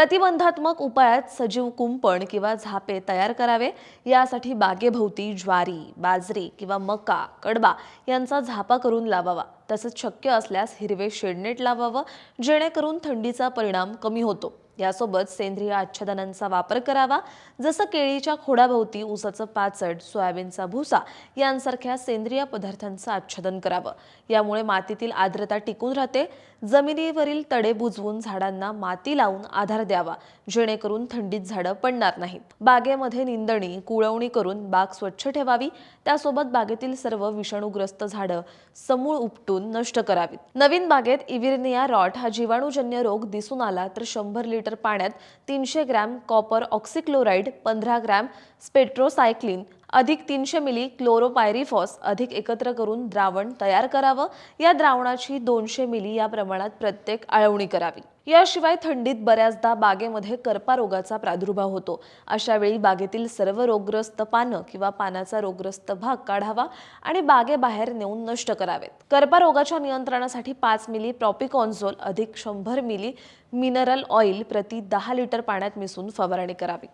प्रतिबंधात्मक उपायात सजीव कुंपण किंवा झापे तयार करावे. यासाठी बागेभोवती ज्वारी बाजरी किंवा मका कडबा यांचा झापा करून लावावा. तसंच शक्य असल्यास हिरवे शेडनेट लावावं जेणेकरून थंडीचा परिणाम कमी होतो. यासोबत सेंद्रिय आच्छादनांचा वापर करावा जसं केळीच्या खोडाभोवती ऊसाचं पाचड सोयाबीनचा भुसा यांसारख्या सेंद्रिय पदार्थांचं आच्छादन करावं. यामुळे मातीतील आर्द्रता टिकून राहते. जमिनीवरील तडे बुजवून झाडांना माती लावून आधार द्यावा जेणेकरून थंडीत झाडं पडणार नाहीत. बागेमध्ये निंदणी कुळवणी करून बाग स्वच्छ ठेवावी. त्यासोबत बागेतील सर्व विषाणूग्रस्त झाडं समूळ उपटून नष्ट करावीत. नवीन बागेत इव्हिरनिया रॉट हा जीवाणूजन्य रोग दिसून आला तर शंभर लिटर पाण्यात तीनशे ग्रॅम कॉपर ऑक्सिक्लोराईड पंधरा ग्रॅम स्पेट्रोसायक्लिन अधिक तीनशे मिली क्लोरोपायरिफॉस अधिक एकत्र करून द्रावण तयार करावं. या द्रावणाची दोनशे मिली या प्रमाणात प्रत्येक आळवणी करावी. याशिवाय थंडीत बऱ्याचदा बागेमध्ये करपा रोगाचा प्रादुर्भाव होतो. अशावेळी बागेतील सर्व रोगग्रस्त पानं किंवा पानाचा रोगग्रस्त भाग काढावा आणि बागेबाहेर नेऊन नष्ट करावेत. करपा रोगाच्या नियंत्रणासाठी पाच मिली प्रॉपिकॉन्झोल अधिक शंभर मिली मिनरल ऑइल प्रति दहा लिटर पाण्यात मिसळून फवारणी करावी.